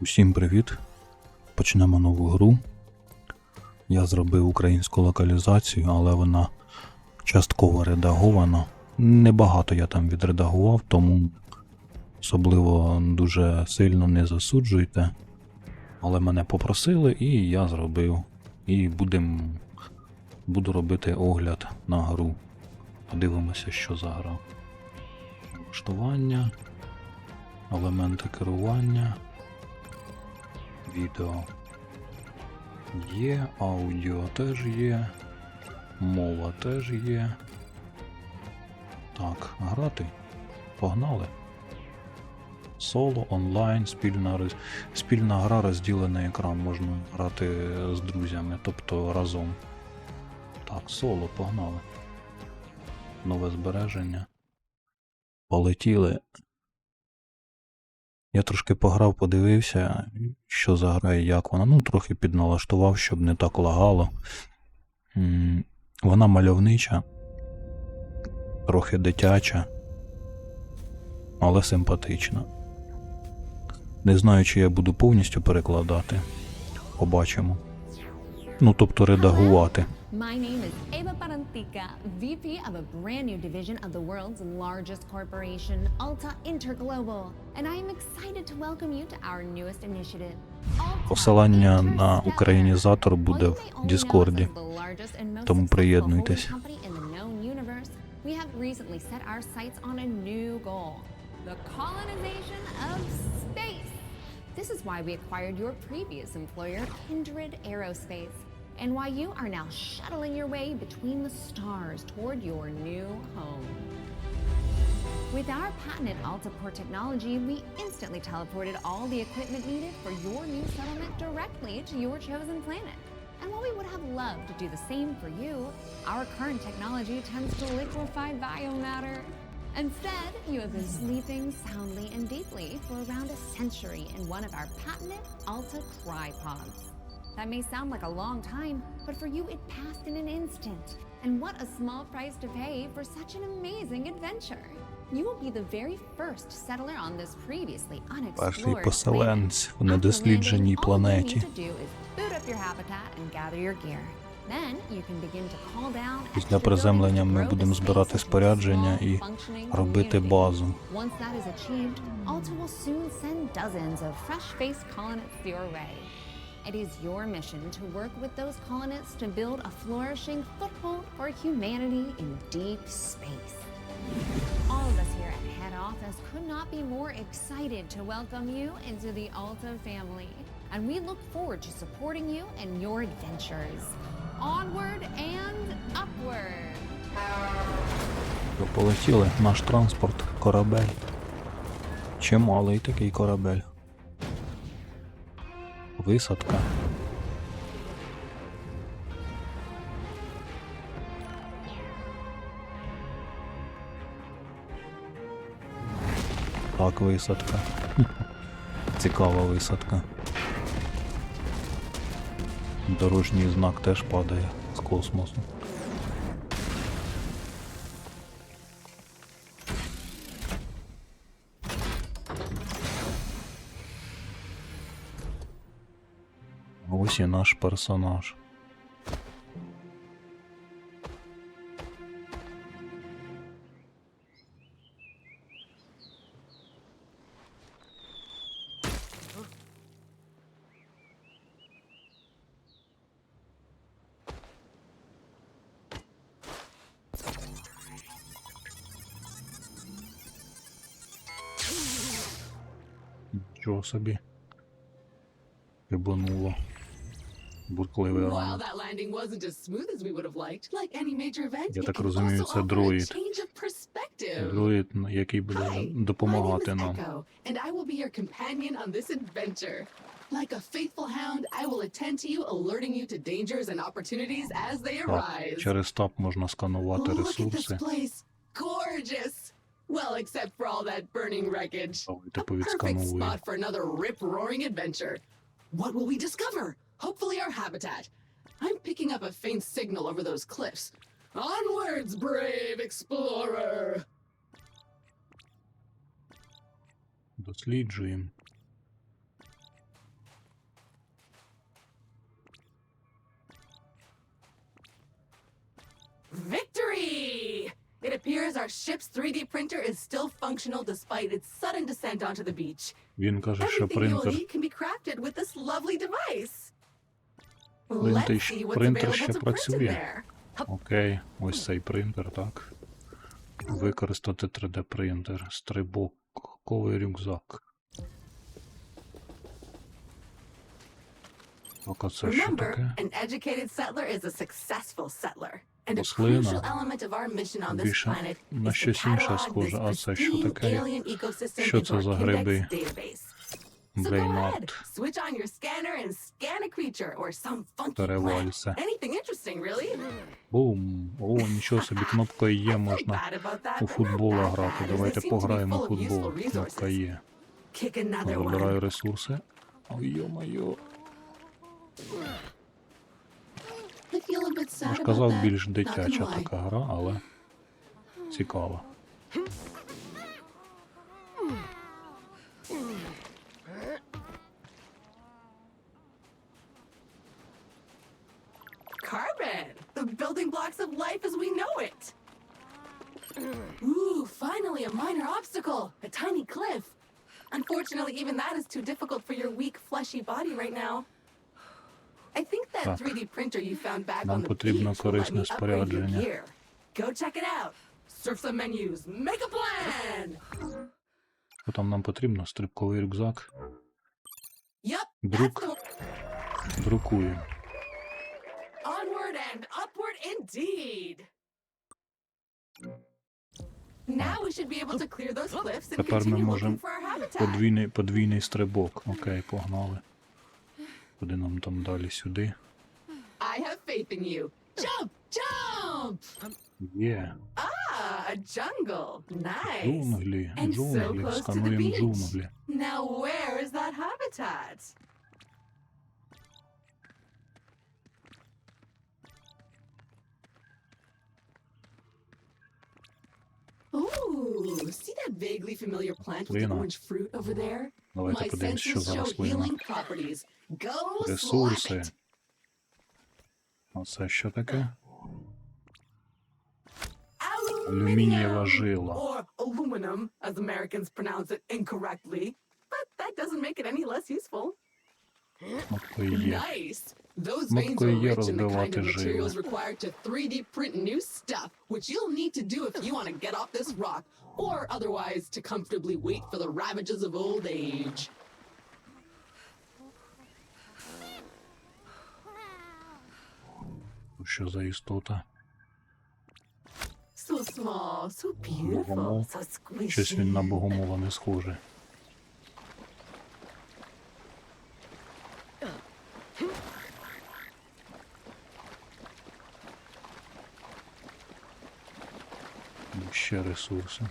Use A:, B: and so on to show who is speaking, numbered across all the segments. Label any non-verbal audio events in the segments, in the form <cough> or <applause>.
A: Усім привіт! Почнемо нову гру. Я зробив українську локалізацію, але вона частково редагована. Небагато я там відредагував, тому особливо дуже сильно не засуджуйте. Але мене попросили і я зробив. І будем, буду робити огляд на гру. Подивимося, що за гра. Влаштування, елементи керування. Відео є, аудіо теж є, мова теж є. Так, грати. Погнали. Соло, онлайн, спільна, спільна гра, розділений екран. Можна грати з друзями, тобто разом. Так, соло, погнали. Нове збереження. Полетіли. Я трошки пограв, подивився, що заграє, як вона. Ну, трохи підналаштував, щоб не так лагало. Вона мальовнича, трохи дитяча, але симпатична. Не знаю, чи я буду повністю перекладати. Побачимо. Ну, тобто редагувати.
B: My name is Eva Parantica, VP of a brand new division of the world's largest corporation, Alta Interglobal, and I am excited to welcome you to our newest initiative.
A: Посилання на українізатор буде в Діскорді. Тому приєднуйтесь.
B: we have recently set our sights on a new goal: the colonization of space. This is why we acquired your previous employer, Kindred Aerospace, and why you are now shuttling your way between the stars toward your new home. With our patented Altaport technology, we instantly teleported all the equipment needed for your new settlement directly to your chosen planet. And while we would have loved to do the same for you, our current technology tends to liquefy biomatter. Instead, you have been sleeping soundly and deeply for around a century in one of our patented Alta tripods. That may sound like a long time, but for you it passed in an instant. And what a small price to pay for such an amazing adventure. You will be the very first settler on this previously
A: Перший
B: unexplored
A: поселенець в
B: planet. After
A: недослідженій
B: landing, all you
A: планеті.
B: need to do is boot up your habitat and gather your gear. Then you can begin to call down
A: Після
B: extra
A: приземлення
B: buildings to
A: ми
B: grow
A: будемо
B: the
A: збирати
B: space into a
A: спорядження
B: small,
A: і
B: functioning
A: робити
B: community.
A: базу.
B: Once that is achieved, Alta will soon send dozens of fresh-faced colonists your way. It is your mission to work with those colonists to build a flourishing foothold for humanity in deep space. All of us here at head office could not be more excited to welcome you into the Alta family, and we look forward to supporting you in your adventures. Onward and upward.
A: Що, Полетіли наш транспорт, корабель. Чималий такий корабель. Висадка. Так, висадка. <laughs> Цікава висадка. Дорожній знак теж падає з космосу. Ось і наш персонаж. Нічого собі. Рибануло. Буркливий ранок. Я так розумію, це
C: perspective.
A: Друїд, який буде допомагати нам.
C: Like a faithful hound, I will attend to you, alerting you to dangers and opportunities as they arise.
A: через таб можна сканувати ресурси.
C: Gorgeous. Well, except for all that burning wreckage. A perfect spot for another rip-roaring adventure. What will we discover? Hopefully our habitat. I'm picking up a faint signal over those cliffs. Onwards, brave explorer!
A: Dream. Victory!
C: It appears our ship's 3D printer is still functional despite its sudden descent onto the beach.
A: Каже,
C: Everything you will need can be crafted with this lovely device.
A: Принтер принтер ще працює. Окей, ось цей принтер, так. Використати 3D принтер. Стрибоковий рюкзак. Так, а це що таке?
C: an educated settler is a successful settler. And a
A: Рослина.
C: crucial element of our mission on this
A: Більше
C: planet
A: на щось інше схоже. А це що таке? Що це за гриби?
C: Database. So go ahead,
A: Брейнарт.
C: switch on your scanner and scan a creature or some funky plant.
A: Перевалься.
C: Anything interesting, really?
A: Бум. О, нічого собі, кнопка є,
C: I'm pretty
A: можна
C: bad about that,
A: у
C: but not
A: футбола
C: that
A: грати.
C: bad, as
A: Давайте
C: they seem to be
A: пограємо
C: full
A: в
C: of
A: футбол.
C: useful
A: Кнопка
C: resources.
A: є.
C: Kick another one.
A: Вибираю ресурси. Ой, йо-моє.
C: I feel a bit
A: Я
C: sad
A: ж
C: about
A: казав,
C: that,
A: більш
C: not
A: дитяча
C: gonna lie.
A: така гра, але цікава.
C: life as we know it! Ooh, finally a minor obstacle! A tiny cliff! Unfortunately, even that is too difficult for your weak, fleshy body right now. I think that
A: Так.
C: 3D printer you found back
A: Нам
C: on the
A: потрібно
C: beach will let me
A: корисне
C: upgrade your
A: спорядження.
C: gear. Go check it out! Surf some menus, make a plan!
A: Що там нам потрібно? Стрибковий рюкзак.
C: Yep, that's
A: Друк.
C: the one.
A: Друкуємо.
C: Onward and upward Indeed! Now we should be able to clear those cliffs and
A: Тепер ми
C: continue
A: можемо
C: looking for our habitat.
A: подвійний, подвійний стрибок. Окей, погнали. Куди нам там далі сюди?
C: I have faith in you. Jump! Jump!
A: Є.
C: Ah, a jungle. Nice.
A: Джунглі,
C: And so
A: джунглі,
C: close to the
A: скануємо
C: beach.
A: джунглі.
C: Now where is that habitat? Ooh, see that vaguely familiar plant with the
A: Рослина.
C: orange fruit over there?
A: Давайте
C: My
A: подивимось, що
C: senses
A: за
C: show
A: рослина.
C: healing properties. Go slap
A: Ресурси.
C: it.
A: А це що таке?
C: Aluminium,
A: жила.
C: Or aluminum, as Americans pronounce it incorrectly. But that doesn't make it any less useful.
A: Кнопка є.
C: Nice! Those
A: Ну,
C: veins are
A: є
C: rich in the kind
A: розбивати
C: of materials required to 3D print new stuff, which you'll need to do if you want to get off this rock, or otherwise to comfortably wait for the ravages of old age.
A: Що за істота?
C: So small, so beautiful, so
A: Щось він на богомола не схоже. Ще ресурси.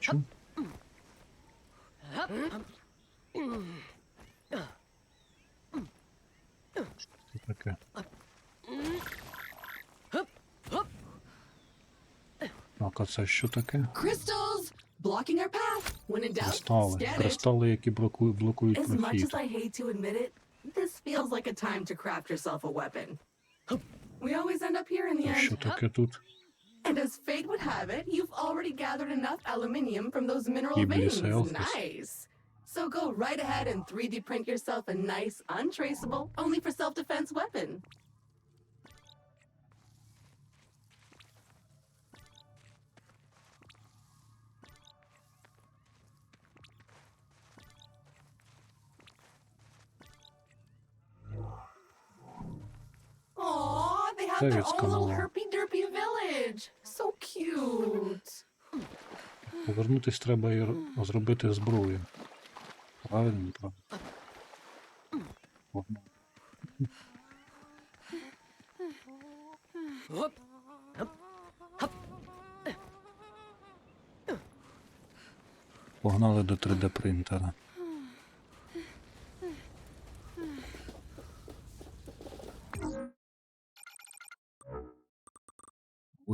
A: Чу? Що таке? Так, а це що таке?
C: Crystals! Blocking our path. When in doubt,
A: Кристали.
C: scan it.
A: Кристали, які блокують, блокують
C: As much
A: прохід.
C: as I hate to admit it, this feels like a time to craft yourself a weapon. We always end up here in the
A: А що
C: end.
A: таке тут?
C: And as fate would have it, you've already gathered enough aluminium from those mineral
A: Iblis
C: veins.
A: Elfis.
C: Nice. So go right ahead and 3D print yourself a nice, untraceable, only for self-defense weapon. Herpy derpy village. So cute.
A: Повернутись треба і зробити зброю. Правильно, правильно. Погнали до 3D принтера.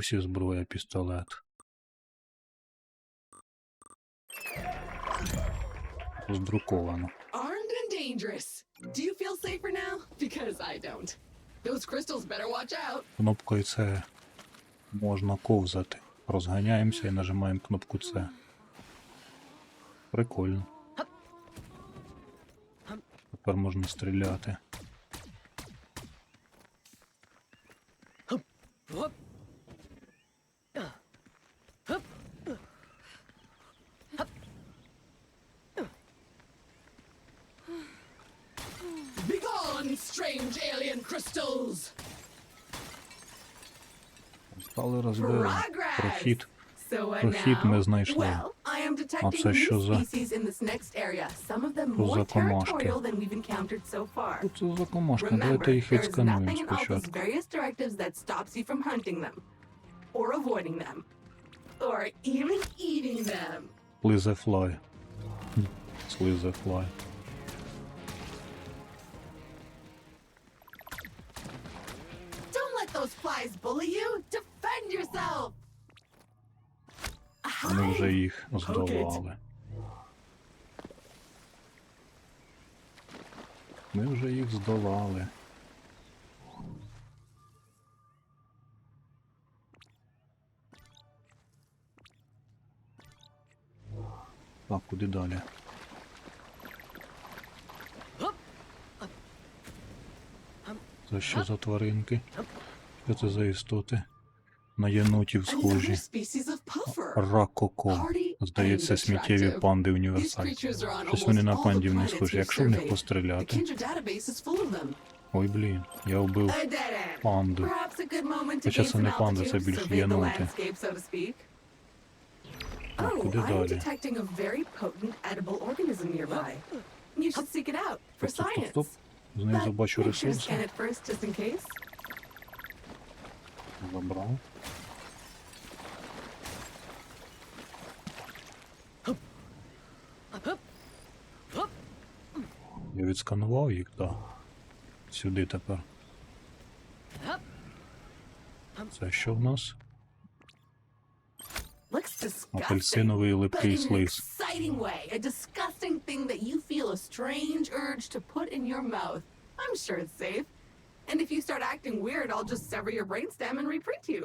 A: Усі зброя, пістолет. Роздруковано.
C: Our dangerous. Do you feel safer now? Because I don't. Those crystals better watch out.
A: Кнопкою С можна ковзати. Розганяємося і нажимаємо кнопку С. Прикольно. Тепер можна стріляти. Стали розбили. Прохід. Прохід ми знайшли.
C: Detecting
A: це що за- за комашки? це за?
C: Remember,
A: Давайте їх відскануємо спочатку.
C: various directives that stops you from hunting them, or avoiding them, or even eating them.
A: Слизе флай. Слизе флай.
C: Don't let those flies bully you.
A: Ми вже їх здолали. Ми вже їх здолали. Так, куди далі? Це що за тваринки? Що це за істоти? На єнотів схожі. Ракоко. Здається, сміттєві панди універсальні. Щось вони на пандів не схожі. Якщо в них постріляти. Ой, блін, я вбив панду. Хоча це не панда, це більш єноти. Так,
C: Oh,
A: куди далі? Стоп, стоп, стоп. Знизу бачу ресурси. Забрав. Я відсканував їх, так. Сюди тепер. Це що в нас?
C: Looks disgusting.
A: Апельсиновий
C: But
A: липкий
C: in an
A: слиз.
C: exciting way, a disgusting thing that you feel a strange urge to put in your mouth. I'm sure it's safe. And if you start acting weird, I'll just sever your brainstem and reprint you.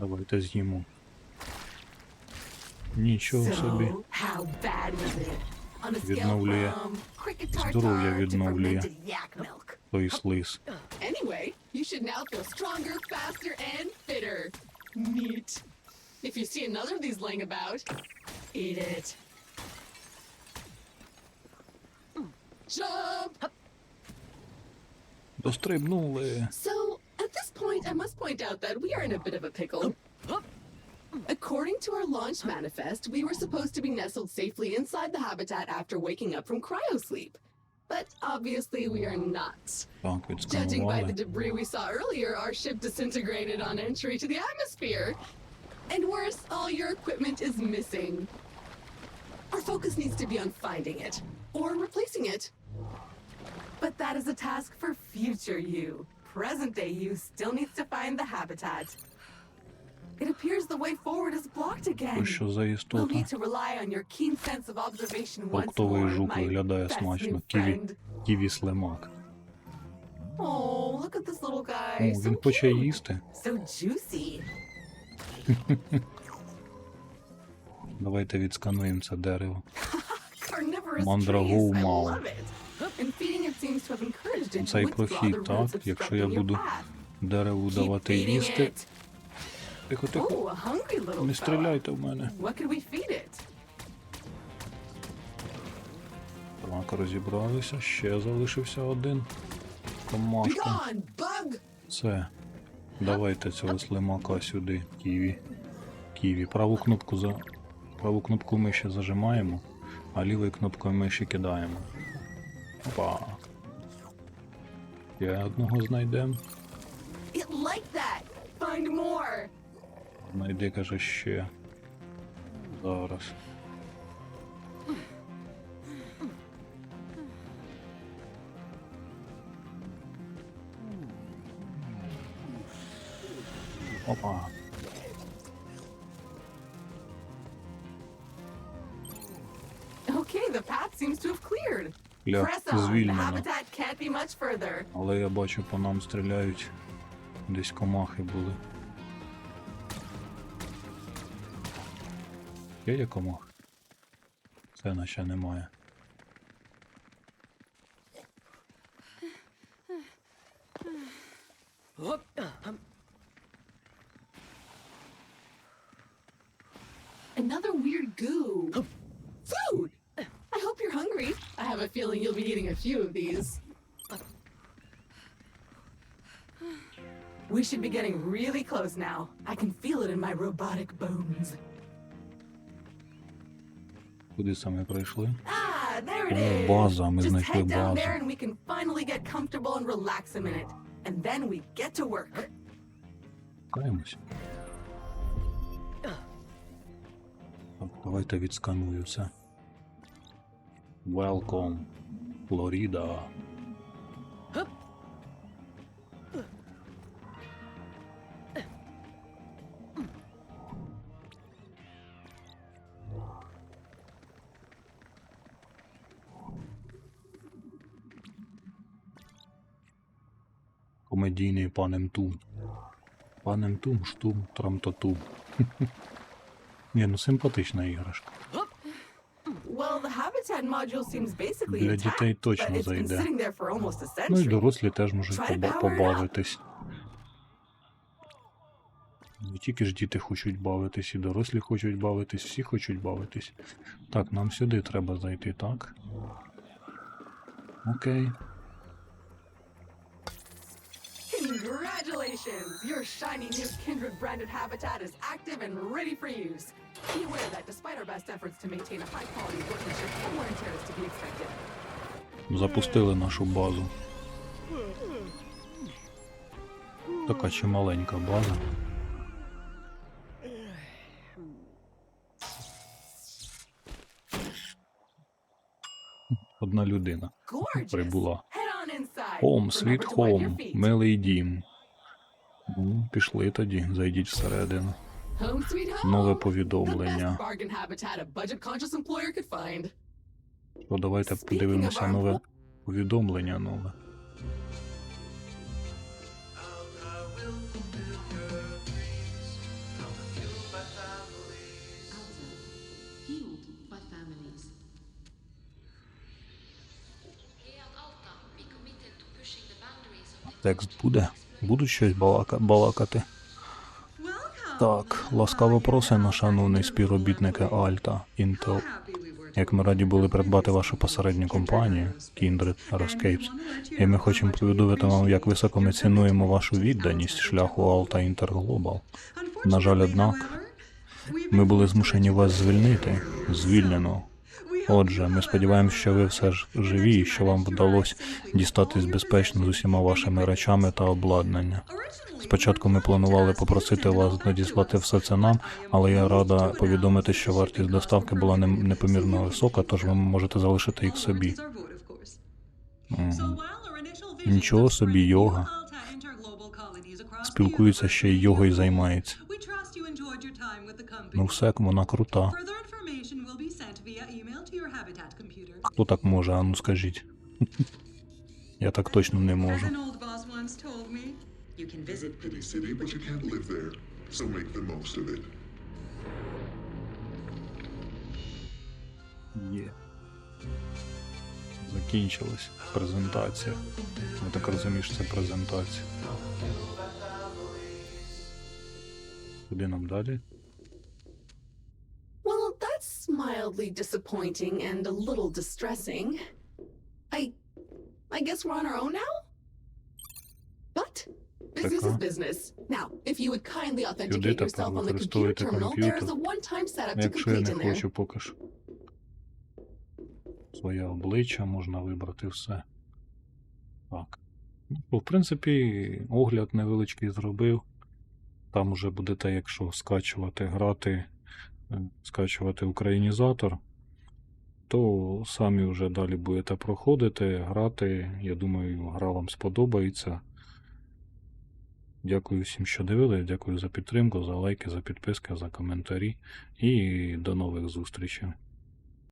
A: Давайте з'їмо. Нічого собі. Відновлює. Здоров'я відновлює. Той слиз.
C: If you see another of these laying about, eat it. Jump!
A: Дострибнули.
C: So, I must point out that we are in a bit of a pickle. According to our launch manifest, we were supposed to be nestled safely inside the habitat after waking up from cryosleep. But obviously we are not. Judging by the debris we saw earlier, our ship disintegrated on entry to the atmosphere. And worse, all your equipment is missing. Our focus needs to be on finding it, or replacing it. But that is a task for future you. Present day you still needs to find the habitat. It appears the way forward is blocked again.
A: Що за істота?
C: We'll need to rely on your keen sense of observation once more,
A: жук виглядає смачно. Ківі, ківі слимак.
C: Oh, look at this little guy.
A: О,
C: so
A: він хоче
C: cute.
A: їсти.
C: So juicy.
A: Давайте відскануємо це дерево.
C: Love it. And feeding it seems to have
A: Цей прохід, так, якщо я буду дереву давати їсти. Тихо, тихо. Не стріляйте в мене. Так, розібралися. Ще залишився один. Комашка. Це. Давайте цього слимака сюди. Ківі. Ківі. Праву кнопку за. Праву кнопку миші зажимаємо, а лівою кнопкою миші кидаємо. Опа. Ще одного
C: знайдемо.
A: Знайди, каже, ще. Зараз. Опа.
C: Okay, the path seems to have cleared.
A: Ля, звільнено. Але я бачу, по нам стріляють. Десь комахи були. Є є комах? Це наче немає.
C: of these. We should be getting really close now. I can feel it in my robotic bones.
A: Куди саме прийшли?
C: Ah, there it
A: О,
C: is.
A: база, ми
C: Just
A: знайшли
C: head down
A: базу.
C: there and we can finally get comfortable and relax a minute. And then we get to work.
A: Каємось. Так, давайте відсканую це. Welcome, Флорида. Комедійний панем Тум. Панем Тум, штум, трамтатум. <laughs> Ні, ну симпатична іграшка.
C: Well, the habitat module seems basically
A: Для дітей точно зайде. Ну і дорослі теж можуть побавитись. Не тільки ж діти хочуть бавитись, і дорослі хочуть бавитись, всі хочуть бавитись. Так, нам сюди треба зайти, так? Окей.
C: Congratulations! Your shiny new Kindred branded habitat is active and ready for use. Be aware that despite our best efforts to maintain a high quality workmanship, more and tear is to be expected.
A: Запустили нашу базу. Така чималенька база. Одна людина прибула. Хом, світ хом, милий дім. Ну, пішли тоді, зайдіть всередину. Нове повідомлення. То давайте подивимося нове повідомлення нове. Текст буде. Будуть щось балака... балакати. Так, ласкаво просимо, шановний співробітники Альта, Intel. Як ми раді були придбати вашу посередню компанію Kindred Aeroscapes, і ми хочемо повідомити вам, як високо ми цінуємо вашу відданість шляху Alta Interglobal. На жаль, однак, ми були змушені вас звільнити. Звільнено. Отже, ми сподіваємося, що ви все ж живі і що вам вдалося дістатись безпечно з усіма вашими речами та обладнанням. Спочатку ми планували попросити вас надіслати все це нам, але я рада повідомити, що вартість доставки була не- непомірно висока, тож ви можете залишити їх собі. Мгм.
D: Нічого собі йога.
A: Спілкується ще й йогою займається. Ну все, вона крута. Хто так може, а ну скажіть. <laughs> Я так точно не можу.
E: Pity city, but you can't live there. So make the most of it.
A: Є. Закінчилась презентація. Я так розумію, що це презентація. Куди нам далі?
C: Mildly disappointing and a little distressing. I I guess we're on our own now? But business is business. Now, if you would kindly authenticate yourself on the computer terminal, there is a one-time setup to
A: Якщо я
C: complete
A: не
C: in there.
A: хочу поки що. Своє обличчя можна вибрати все. Так. Ну, в принципі, огляд невеличкий зробив. Там уже будете, якщо скачувати, грати, е, скачувати українізатор, то самі вже далі будете проходити, грати. Я думаю, гра вам сподобається. Дякую всім, що дивились. Дякую за підтримку, за лайки, за підписки, за коментарі. І до нових зустрічей.